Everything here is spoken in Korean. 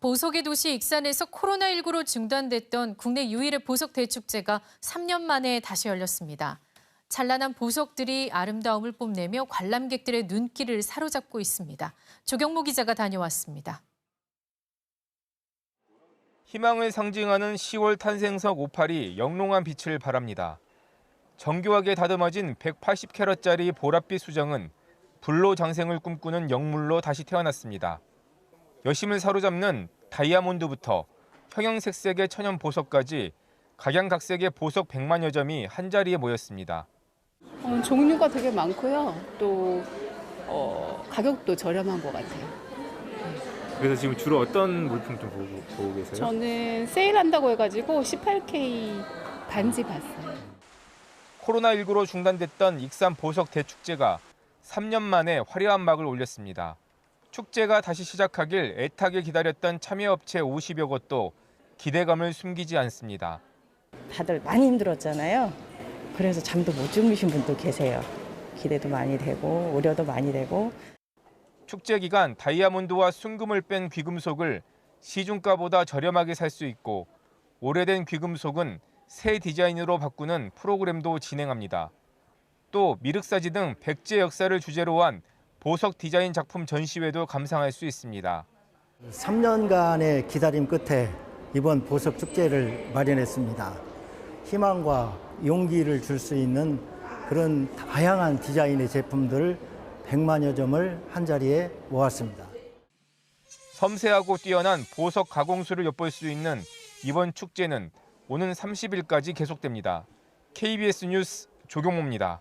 보석의 도시 익산에서 코로나19로 중단됐던 국내 유일의 보석 대축제가 3년 만에 다시 열렸습니다. 찬란한 보석들이 아름다움을 뽐내며 관람객들의 눈길을 사로잡고 있습니다. 조경모 기자가 다녀왔습니다. 희망을 상징하는 10월 탄생석 오팔이 영롱한 빛을 발합니다. 정교하게 다듬어진 180캐럿짜리 보랏빛 수정은 불로 장생을 꿈꾸는 영물로 다시 태어났습니다. 여심을 사로잡는 다이아몬드부터 형형색색의 천연 보석까지 각양각색의 보석 100만여 점이 한자리에 모였습니다. 어, 종류가 되게 많고요. 또 어, 가격도 저렴한 것 같아요. 그래서 지금 주로 어떤 물품 좀 보고, 보고 계세요? 저는 세일한다고 해가지고 18K 반지 봤어요. 코로나19로 중단됐던 익산 보석 대축제가 3년 만에 화려한 막을 올렸습니다. 축제가 다시 시작하길 애타게 기다렸던 참여업체 50여 곳도 기대감을 숨기지 않습니다. 다들 많이 힘들었잖아요. 그래서 잠도 못 주무신 분도 계세요. 기대도 많이 되고 우려도 많이 되고 축제 기간 다이아몬드와 순금을 뺀 귀금속을 시중가보다 저렴하게 살 수 있고 오래된 귀금속은 새 디자인으로 바꾸는 프로그램도 진행합니다. 또 미륵사지 등 백제 역사를 주제로 한 보석 디자인 작품 전시회도 감상할 수 있습니다. 3년간의 기다림 끝에 이번 보석 축제를 마련했습니다. 희망과 용기를 줄 수 있는 그런 다양한 디자인의 제품들 100만여 점을 한 자리에 모았습니다. 섬세하고 뛰어난 보석 가공술을 엿볼 수 있는 이번 축제는 오는 30일까지 계속됩니다. KBS 뉴스 조경모입니다.